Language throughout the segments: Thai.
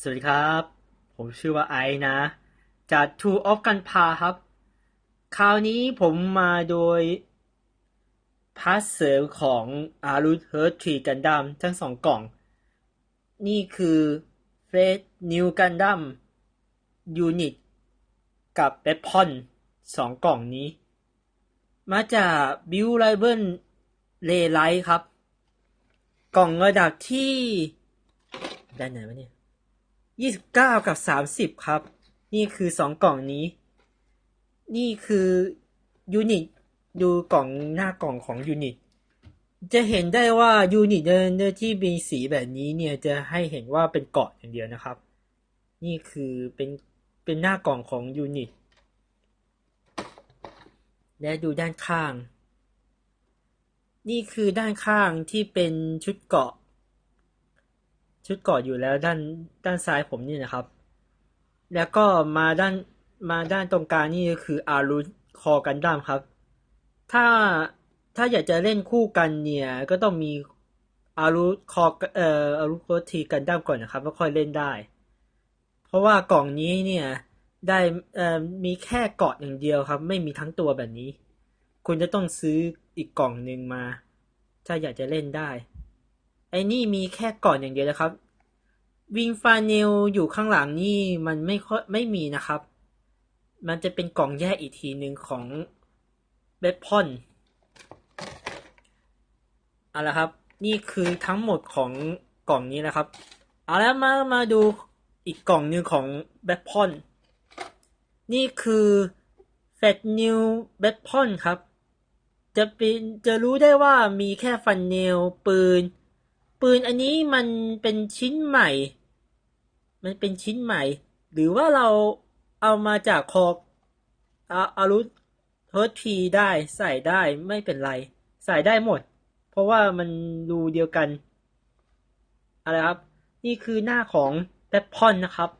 สวัสดีครับ ผมชื่อว่าไอนะ จาก Two of กันพาครับ คราวนี้ผมมาโดยพาร์ทเสริมของอารุธเฮิร์ทรีกันดัมทั้งสองกล่อง นี่คือเฟสนิวกันดัมยูนิตกับเ e ปพอนสองกล่องนี้ มาจากบิวไลเบิลเลไลท์ครับ กล่องระดับที่ ได้ไหนวะเนี่ย ยี่สิบเก้ากับสามสิบครับ นี่คือสองกล่องนี้ นี่คือยูนิตดูกล่องหน้ากล่องของยูนิตจะเห็นได้ว่ายูนิตเดินที่มีสีแบบนี้เนี่ยจะให้เห็นว่าเป็นเกาะอย่างเดียวนะครับ นี่คือเป็นเป็นหน้ากล่องของยูนิตและดูด้านข้าง นี่คือด้านข้างที่เป็นชุดเกาะ ชุดเกาะอยู่แล้วด้านด้านซ้ายผมนี่นะครับ แล้วก็มาด้านมาด้านตรงกลางนี่ก็คืออารุคอกันดั้มครับ ถ้าถ้าอยากจะเล่นคู่กันเนี่ย ก็ต้องมีอารุคอเอ่ออารุโคทีกันดั้มก่อนนะครับแล้วค่อยเล่นได้ เพราะว่ากล่องนี้เนี่ยได้เอ่อมีแค่เกาะอย่างเดียวครับ ไม่มีทั้งตัวแบบนี้ คุณจะต้องซื้ออีกกล่องหนึ่งมา ถ้าอยากจะเล่นได้ อ้นี่มีแค่ก่อนอย่างเดียวนะครับ วิงฟาเนลอยู่ข้างหลังนี่มันไม่ค่อยไม่มีนะครับ มันจะเป็นกล่องแยกอีกทีหนึ่งของเบปพอนเอาละครับ นี่คือทั้งหมดของกล่องนี้นะครับ เอาแล้วมามาดูอีกกล่องหนึ่งของเบปพอนนี่คือแฟตนิวเบปพอนครับ จะเป็นจะรู้ได้ว่ามีแค่ฟันเนลปืน ปืนอันนี้มันเป็นชิ้นใหม่ มันเป็นชิ้นใหม่ หรือว่าเราเอามาจากคออาอารุธเฮิร์ทพีได้ใส่ได้ไม่เป็นไร ใส่ได้หมด เพราะว่ามันรูเดียวกันอะไรครับ นี่คือหน้าของแพปพอนนะครับ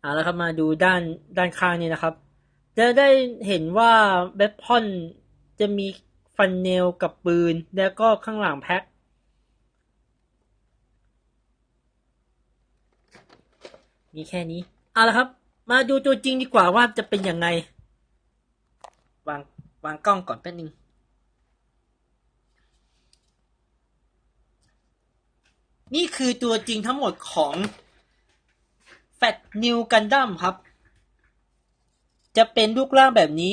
เอาละครับมาดูด้านด้านข้างนี่นะครับ จะได้เห็นว่าแบปพอนจะมี ฟันเนลกับปืน แล้วก็ข้างหลังแพ็คมีแค่นี้ เอาละครับ มาดูตัวจริงดีกว่าว่าจะเป็นยังไง วางวางกล้องก่อนแป๊บนึงนี่คือตัวจริงทั้งหมดของแฟตนิวกันดั้มครับ จะเป็นรูปร่างแบบนี้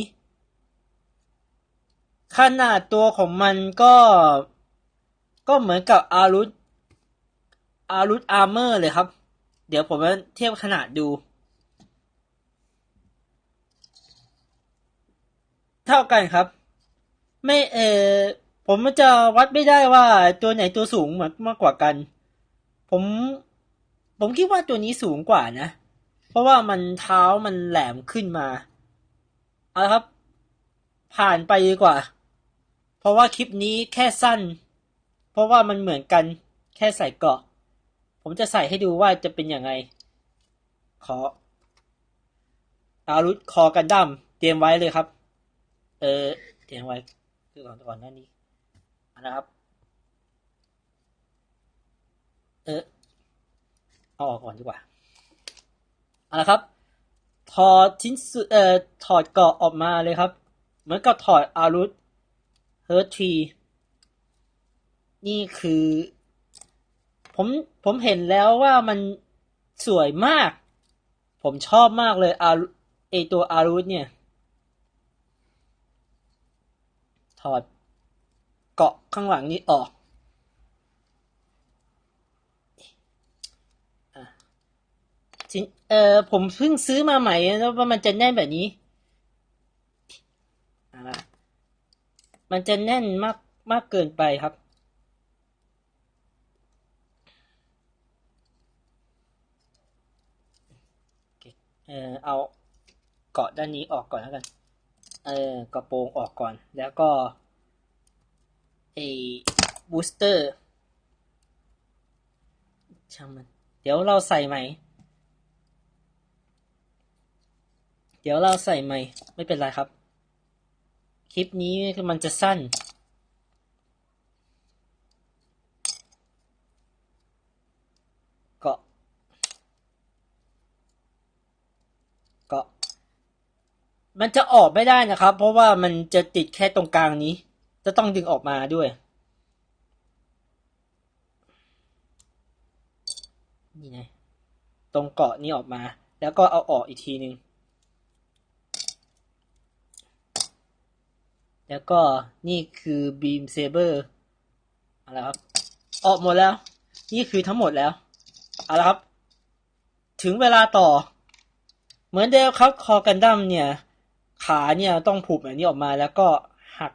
ขนาดตัวของมันก็ ก็เหมือนกับอารุธอารุธอาร์เมอร์เลยครับ เดี๋ยวผมจะเทียบขนาดดู เท่ากันครับ ไม่เออผมจะวัดไม่ได้ว่าตัวไหนตัวสูงมากมากกว่ากัน ผม ผมคิดว่าตัวนี้สูงกว่านะ เพราะว่ามันเท้ามันแหลมขึ้นมา เอาละครับ ผ่านไปดีกว่า ราะว่าคลิปนี้แค่สั้น เพราะว่ามันเหมือนกันแค่ใส่เกาะ ผมจะใส่ให้ดูว่าจะเป็นยังไง ขออารุธคอกันดั้มเตรียมไว้เลยครับ เออเตรียมไว้คือก่อนก่อนหน้านี้นะครับ เออเอาออกก่อนดีกว่าเอาละครับ ถอดชิ้นส่วนเอ่อถอดเกาะออกมาเลยครับ เหมือนกับถอดอารุธ เฮิร์ทีนี่คือ ผมผมเห็นแล้วว่ามันสวยมาก ผมชอบมากเลยอาไอตัวอารุธเนี่ย ถอดเกาะข้างหลังนี้ออกเออผมเพิ่งซื้อมาใหม่แล้วว่ามันจะแน่นแบบนี้อ่า มันจะแน่นมากมากเกินไปครับ เออเอาเกาะด้านนี้ออกก่อนแล้วกัน เออกระโปรงออกก่อน แล้วก็ไอ้บูสเตอร์ช่างมัน เดี๋ยวเราใส่ใหม่ เดี๋ยวเราใส่ใหม่ ไม่เป็นไรครับ คลิปนี้คือมันจะสั้นกากามันจะออกไม่ได้นะครับ เพราะว่ามันจะติดแค่ตรงกลางนี้ จะต้องดึงออกมาด้วย นี่ไงตรงเกาะนี้ออกมา แล้วก็เอาออกอีกทีหนึ่ง แล้วก็นี่คือบีมเซเบอร์อาละครับ ออกหมดแล้ว นี่คือทั้งหมดแล้วเอาละครับ ถึงเวลาต่อ เหมือนเดิมครับคอกันดั้มเนี่ย ขาเนี่ยต้องผูกแบบนี้ออกมาแล้วก็หัก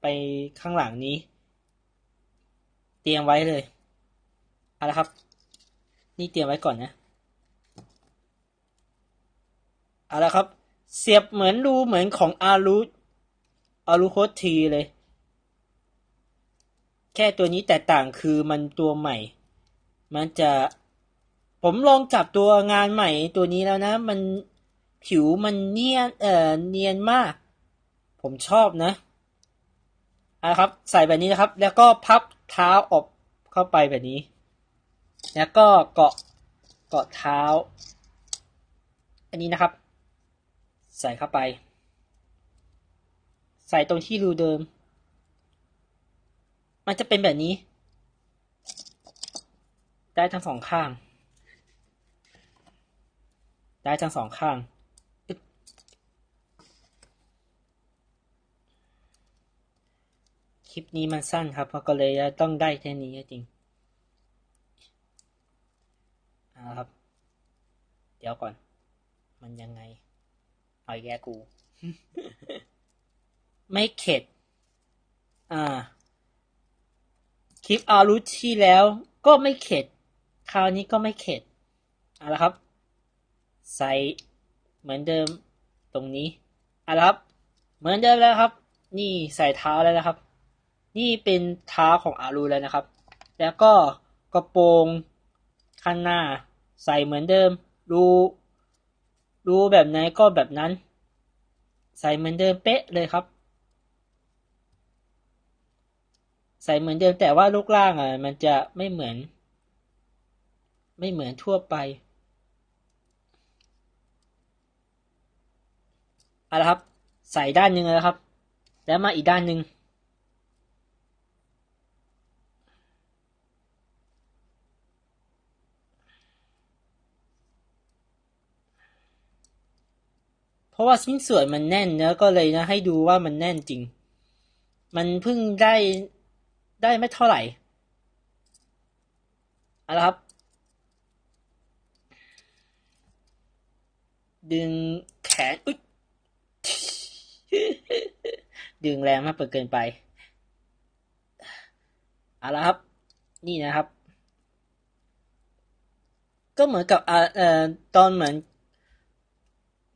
ไปข้างหลังนี้ เตรียมไว้เลยเอาละครับ นี่เตรียมไว้ก่อนนะเอาละครับ เสียบเหมือนรูเหมือนของอารู อารูโคตทีเลย แค่ตัวนี้แตกต่างคือมันตัวใหม่ มันจะผมลองจับตัวงานใหม่ตัวนี้แล้วนะ มันผิวมันเนียนเอ่อเนียนมาก ผมชอบนะเอะครับ ใส่แบบนี้นะครับ แล้วก็พับเท้าออกเข้าไปแบบนี้ แล้วก็เกาะเกาะเท้า อันนี้นะครับ ใส่เข้าไป ใส่ตรงที่รูเดิม มันจะเป็นแบบนี้ ได้ทั้งสองข้าง ได้ทั้งสองข้างคลิปนี้มันสั้นครับก็เลยต้องได้แค่นี้จริงเอาละครับ เดี๋ยวก่อน มันยังไง เอาอีกแกกู ไม่เข็ด อ่า คลิปอารุที่แล้วก็ไม่เข็ด คราวนี้ก็ไม่เข็ดเอาละครับ ใส่เหมือนเดิมตรงนี้เอาละครับ เหมือนเดิมแล้วครับ นี่ใส่เท้าแล้วนะครับ นี่เป็นเท้าของอารุแล้วนะครับ แล้วก็กระโปรงข้างหน้า ใส่เหมือนเดิม รูรูแบบไหนก็แบบนั้น ใส่เหมือนเดิมเป๊ะเลยครับ ใส่เหมือนเดิมแต่ว่าลูกล่างอะ มันจะไม่เหมือน ไม่เหมือนทั่วไปเอาละครับ ใส่ด้านหนึ่งแล้วครับ แล้วมาอีกด้านหนึ่งเพราะว่าชิ้นส่วนมันแน่นเนื้อก็เลยนะ ให้ดูว่ามันแน่นจริง มันเพิ่งได้ ได้ไม่เท่าไหร่เอาละครับ ดึงแขนอุ๊ยดึงแรงมากเกินไปเอาละครับ นี่นะครับ ก็เหมือนกับอ่าเอ่อตอนเหมือน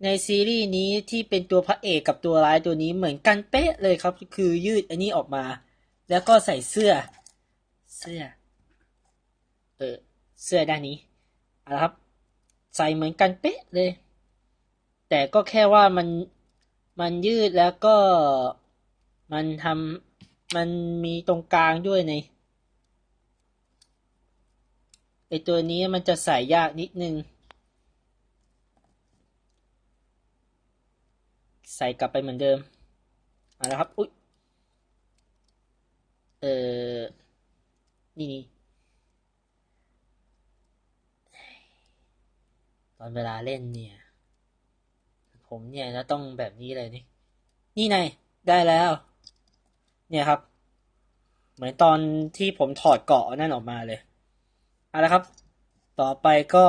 ในซีรีส์นี้ที่เป็นตัวพระเอกกับตัวร้ายตัวนี้เหมือนกันเป๊ะเลยครับ คือยืดอันนี้ออกมา แล้วก็ใส่เสื้อ เสื้อ เออ เสื้อด้านนี้เอาละครับ ใส่เหมือนกันเป๊ะเลย แต่ก็แค่ว่ามัน มันยืดแล้วก็ มันทำมันมีตรงกลางด้วยในไอตัวนี้มันจะใส่ยากนิดนึง ใส่กลับไปเหมือนเดิมเอาละครับ อุ๊ย เออนี่นี่ตอนเวลาเล่นเนี่ย ผมเนี่ยจะต้องแบบนี้เลยนี่ นี่ไงได้แล้ว เนี่ยครับ เหมือนตอนที่ผมถอดเกาะนั่นออกมาเลยเอาละครับ ต่อไปก็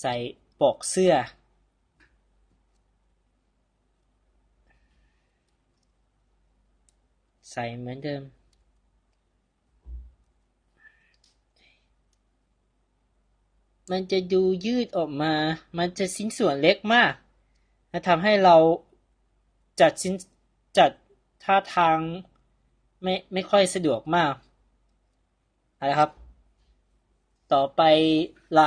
ใส่ปกเสื้อ สเหมือนเดิม มันจะดูยืดออกมา มันจะชิ้นส่วนเล็กมากและทำให้เราจัดชิ้นจัดท่าทางไม่ไม่ค่อยสะดวกมากเอาละครับ ต่อไปไหล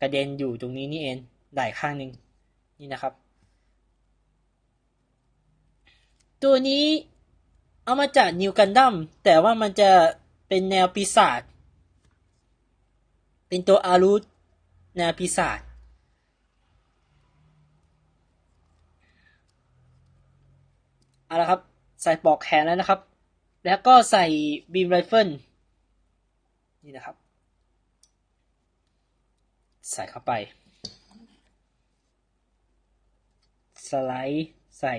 กระเด็นอยู่ตรงนี้นี่เองไหลข้างหนึ่งนี่นะครับ ตัวนี้ เอามาจากนิวกันดั้มแต่ว่ามันจะเป็นแนวปีศาจเป็นตัวอารุแนวปีศาจเอาละครับ ใส่ปอกแขนแล้วนะครับ แล้วก็ใส่บีมไรเฟิลนี่นะครับ ใส่เข้าไป สไลด์ใส่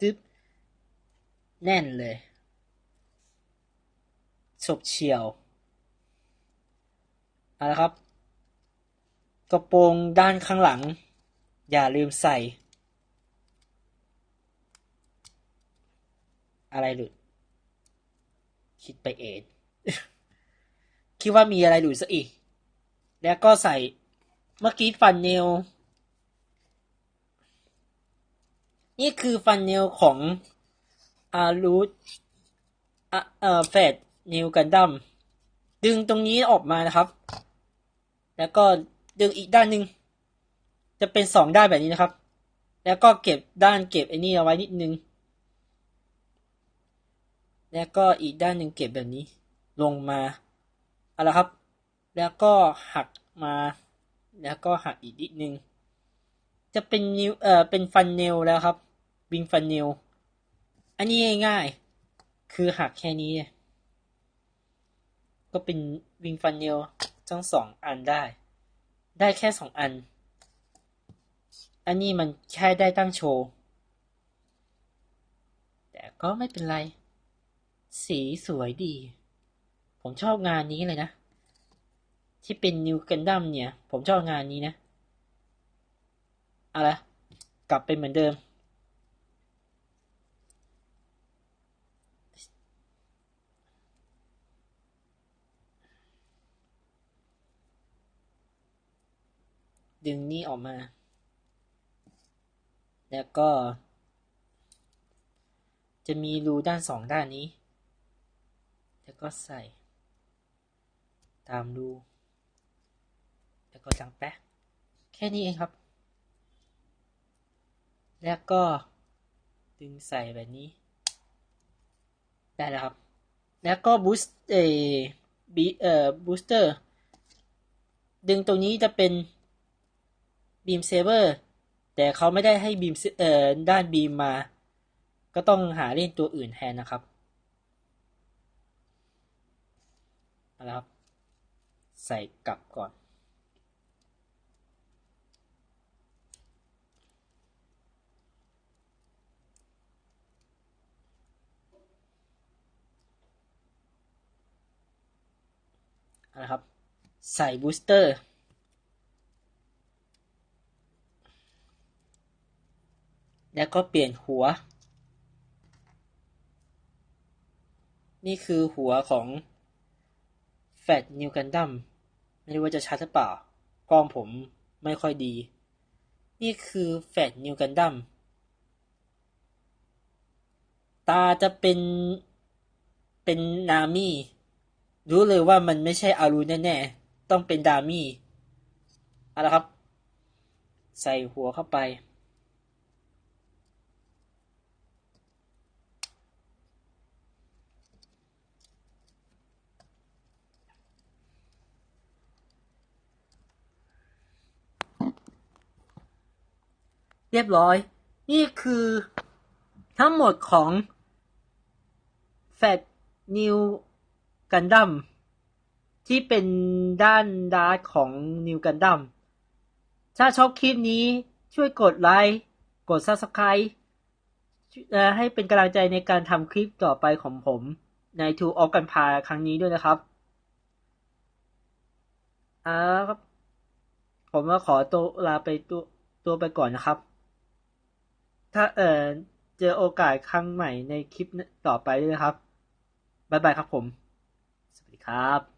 ตึ๊บ แน่นเลยฉบเฉียวเอาละครับ กระโปรงด้านข้างหลัง อย่าลืมใส่ อะไรหลุด คิดไปเองคิดว่ามีอะไรหลุดซะอีก แล้วก็ใส่เมื่อกี้ฟันเนล นี่คือฟันเนลของ อารูทเอ่อแฟดนิวกันดั้มดึงตรงนี้ออกมานะครับ แล้วก็ดึงอีกด้านหนึ่งจะเป็นสองด้านแบบนี้นะครับ แล้วก็เก็บด้านเก็บไอ้นี่เอาไว้นิดนึง แล้วก็อีกด้านหนึ่งเก็บแบบนี้ ลงมาเอาละครับ แล้วก็หักมา แล้วก็หักอีกนิดนึง จะเป็นนิวเอ่อเป็นฟันเนลแล้วครับ วิงฟันเนล อันนี้ง่ายๆ คือหักแค่นี้ ก็เป็นวิงฟันเนลทั้งสองอันได้ ได้แค่สองอัน อันนี้มันแค่ได้ตั้งโชว์ แต่ก็ไม่เป็นไร สีสวยดี ผมชอบงานนี้เลยนะ ที่เป็นนิวกันดัมเนี่ย ผมชอบงานนี้นะอาละกลับไปเหมือนเดิม ดึงนี่ออกมา แล้วก็ จะมีรูด้านสองด้านนี้ แล้วก็ใส่ ตามรู แล้วก็จังแป๊ะแค่นี้เองครับ แล้วก็ดึงใส่แบบนี้ ได้แล้วครับ แล้วก็บูสต์เอบีเอ่อบูสเตอร์ดึงตรงนี้จะเป็น บีมเซเวอร์แต่เขาไม่ได้ให้บีมเอ่อด้านบีมมา ก็ต้องหาเล่นตัวอื่นแทนนะครับเอาละครับ ใส่กลับก่อน นะครับ ใส่บูสเตอร์ แล้วก็เปลี่ยนหัว นี่คือหัวของแฟดนิวกันดัมไม่รู้ว่าจะชัดหรือเปล่า กล้องผมไม่ค่อยดี นี่คือแฟดนิวกันดัมตาจะเป็นเป็นนามี่รู้เลยว่ามันไม่ใช่อารูแน่ๆ ต้องเป็นดามี่เอาละครับ ใส่หัวเข้าไป เรียบร้อย นี่คือทั้งหมดของแฟดนิวกันดัมที่เป็นด้านดาร์กของนิวกันดัมถ้าชอบคลิปนี้ช่วยกดไลค์กด Subscribe ให้เป็นกำลังใจในการทำคลิปต่อไปของผมในทูออฟกันพาครั้งนี้ด้วยนะครับอ่าครับ ผมก็ขอตัวลาไปตัวตัวไปก่อนนะครับ ถ้าเออเจอโอกาสครั้งใหม่ในคลิปต่อไปด้วยนะครับ บ๊ายบายครับผม สวัสดีครับ